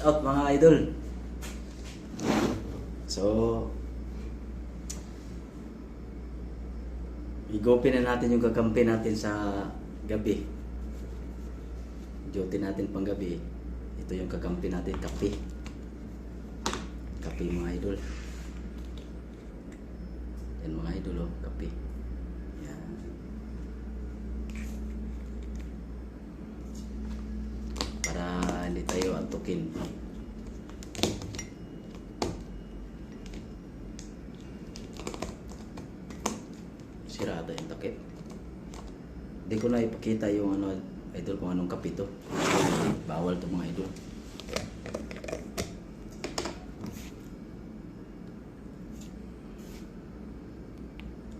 Watch out mga idol. So, igopin na natin yung kakampi natin sa gabi. Duty natin pang gabi. Ito yung kakampi natin, kape. Kape mga idol. Yan mga idol, oh, kape. Yan. Para hindi tayo antukin. Sirada yung takip. Hindi ko na ipakita yung ano, idol kung anong kape to. Bawal to mga idol.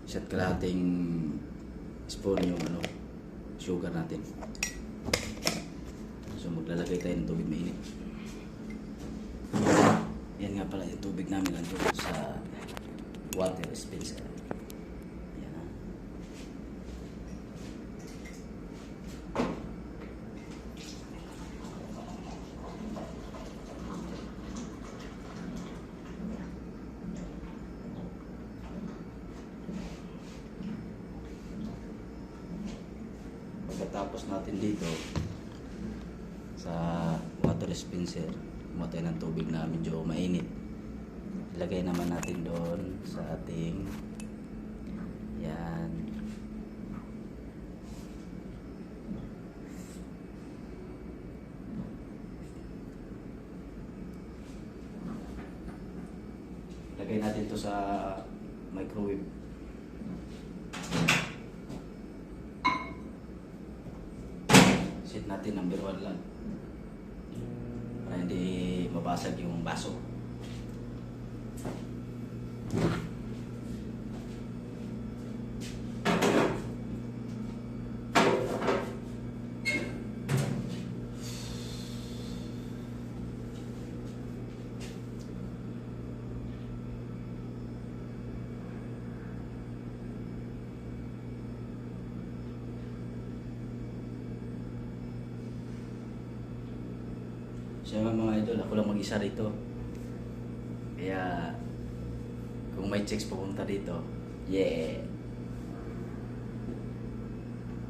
Isa't kalahating spoon yung ano, sugar natin. So maglalagay tayo ng tubig mainit. Yan nga pala yung tubig namin nandun sa water dispenser. Yan ah. Pagkatapos natin dito sa water dispenser, kumatay ng tubig na medyo mainit. Ilagay naman natin doon sa ating yan. Ilagay natin to sa microwave. Set natin number 1 lang. Para hindi mabasag yung baso. Siya mga idol, ako lang mag-isa rito. Kaya, kung may chicks pupunta dito, yeah.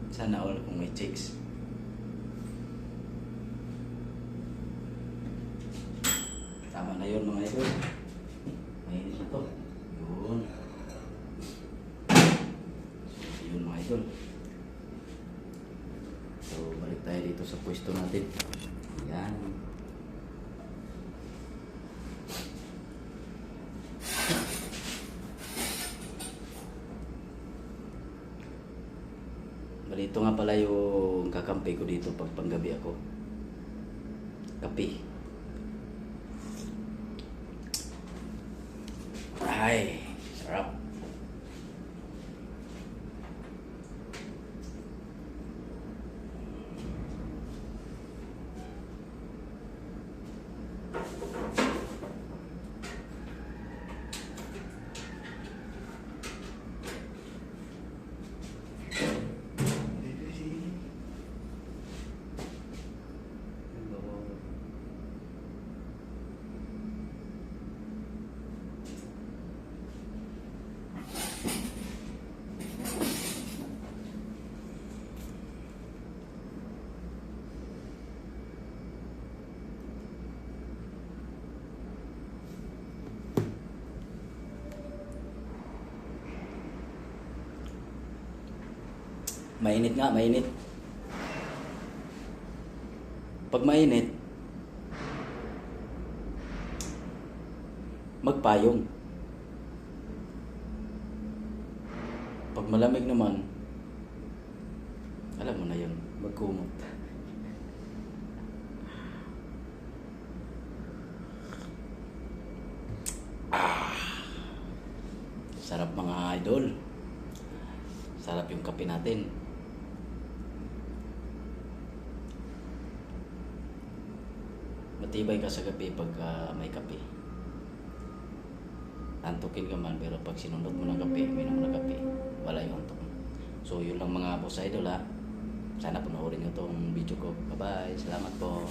Sana all kung may chicks. Tama na yun mga idol. Mainit na to. Yun. So, yun mga idol. So, balik tayo dito sa pwesto natin. Yan. Bali, ito nga pala yung kakampi ko dito pag panggabi ako. Kape. Ay, sarap. Mainit nga, mainit. Pag mainit, magpayong. Pag malamig naman, alam mo na yun, magkumot. Ah, sarap mga idol. Sarap yung kape natin. Matibay ka sa gabi pag ah, may kape. Antukin ka man, pero pag sinunod mo ng kape, minom ng kape, wala yung antok. So, yun lang mga boss idol ha. Sana panoorin nyo tong video ko. Bye-bye. Salamat po.